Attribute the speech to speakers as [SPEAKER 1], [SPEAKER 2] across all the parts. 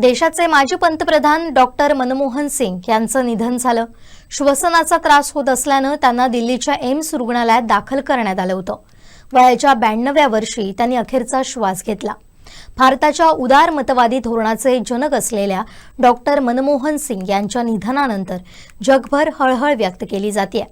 [SPEAKER 1] देशाचे माजी पंतप्रधान डॉक्टर मनमोहन सिंग यांचं निधन झालं. श्वसनाचा त्रास होत असल्यानं त्यांना दिल्लीच्या एम्स रुग्णालयात दाखल करण्यात आलं होतं. वयाच्या ब्याण्णव्या वर्षी त्यांनी अखेरचा श्वास घेतला. भारताच्या उदार मतवादी धोरणाचे जनक असलेल्या डॉक्टर मनमोहन सिंग यांच्या निधनानंतर जगभर हळहळ व्यक्त केली जाते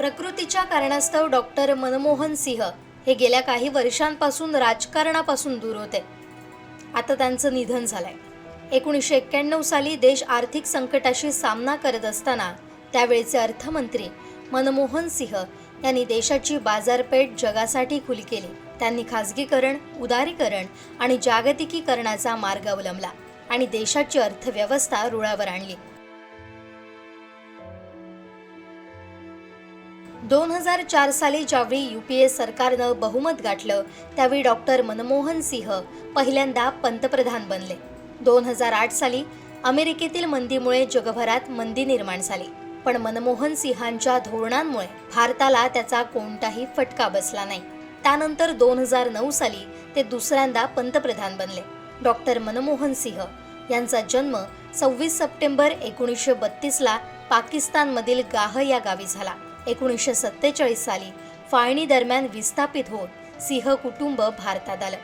[SPEAKER 1] प्रकृतीच्या कारणास्तव डॉक्टर मनमोहन सिंह हे गेल्या काही वर्षांपासून राजकारणापासून दूर होते. आता त्यांचं निधन झालंय. एकोणीसशे एक्क्याण्णव साली देश आर्थिक संकटाशी सामना करत असताना त्यावेळचे अर्थमंत्री मनमोहन सिंह यांनी देशाची बाजारपेठ जगासाठी खुली केली. त्यांनी खासगीकरण उदारीकरण आणि जागतिकीकरणाचा मार्ग अवलंबला आणि देशाची अर्थव्यवस्था रुळावर आणली. दोन हजार चार साली ज्यावेळी यू पी ए सरकारनं बहुमत गाठलं त्यावेळी डॉक्टर मनमोहन सिंह पहिल्यांदा पंतप्रधान बनले. दोन हजार आठ साली अमेरिकेतील मंदीमुळे जगभरात मंदी निर्माण झाली. पण मनमोहन सिंहांच्या धोरणांमुळे भारताला त्याचा कोणताही फटका बसला नाही. त्यानंतर दोन हजार नऊ साली ते दुसऱ्यांदा पंतप्रधान बनले. डॉक्टर मनमोहन सिंह यांचा जन्म सव्वीस सप्टेंबर एकोणीसशे बत्तीसला पाकिस्तानमधील गाह या गावी झाला. एकोणीसशे सत्तेचाळीस साली फाळणी दरम्यान विस्थापित होत सिंह कुटुंब भारतात आलं.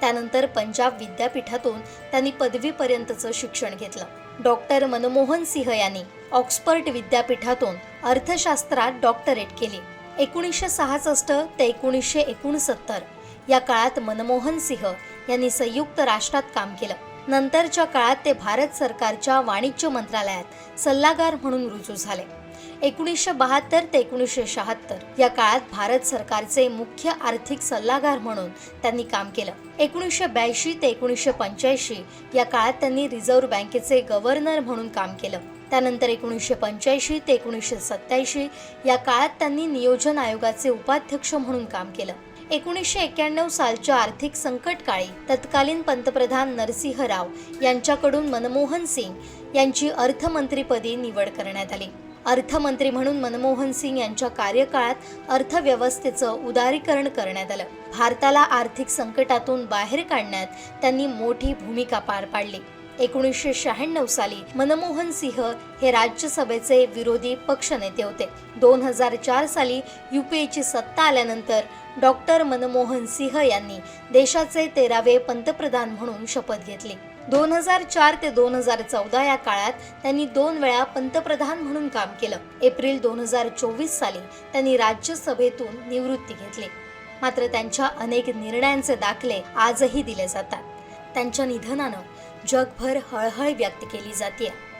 [SPEAKER 1] त्यानंतर पंजाब विद्यापीठातून त्यांनी पदवीपर्यंतचं शिक्षण घेतलं. डॉक्टर मनमोहन सिंह यांनी ऑक्सफर्ड विद्यापीठातून अर्थशास्त्रात डॉक्टरेट केली. एकोणीसशे सहासष्ट ते एकोणीसशे एकोणसत्तर या काळात मनमोहन सिंह यांनी संयुक्त राष्ट्रात काम केलं. नंतरच्या काळात ते भारत सरकारच्या वाणिज्य मंत्रालयात सल्लागार म्हणून रुजू झाले. एकोणीसशे बहात्तर ते एकोणीसशे शहात्तर. या काळात भारत सरकारचे मुख्य आर्थिक सल्लागार म्हणून त्यांनी काम केलं. एकोणीसशे ब्याऐंशी ते एकोणीसशे पंच्याऐंशी या काळात त्यांनी रिझर्व्ह बँकेचे गव्हर्नर म्हणून काम केलं. त्यानंतर एकोणीसशे पंच्याऐंशी ते एकोणीसशे सत्याऐंशी या काळात त्यांनी नियोजन आयोगाचे उपाध्यक्ष म्हणून काम केलं. एकोणीसशे एक्क्याण्णव सालच्या आर्थिक संकटकाळी तत्कालीन पंतप्रधान नरसिंह राव यांच्याकडून मनमोहन सिंग यांची अर्थमंत्रीपदी निवड करण्यात आली. अर्थमंत्री म्हणून मनमोहन सिंग यांच्या कार्यकाळात अर्थव्यवस्थेचं उदारीकरण करण्यात आलं. भारताला आर्थिक संकटातून बाहेर काढण्यात त्यांनी मोठी भूमिका पार पाडली. एकोणीसशे शहाण्णव साली मनमोहन सिंह हे राज्यसभेचे विरोधी पक्षनेते होते. दोन हजार चार साली युपीएची सत्ता आल्यानंतर डॉक्टर मनमोहन सिंह यांनी देशाचे तेरावे पंतप्रधान म्हणून शपथ घेतली. दोन हजार चार ते दोन हजार चौदा या काळात त्यांनी दोन वेळा पंतप्रधान म्हणून काम केलं. एप्रिल दोन हजार चोवीस साली त्यांनी राज्यसभेतून निवृत्ती घेतली. मात्र त्यांच्या अनेक निर्णयांचे दाखले आजही दिले जातात. त्यांच्या निधनानं जगभर हळहळ व्यक्त केली जाते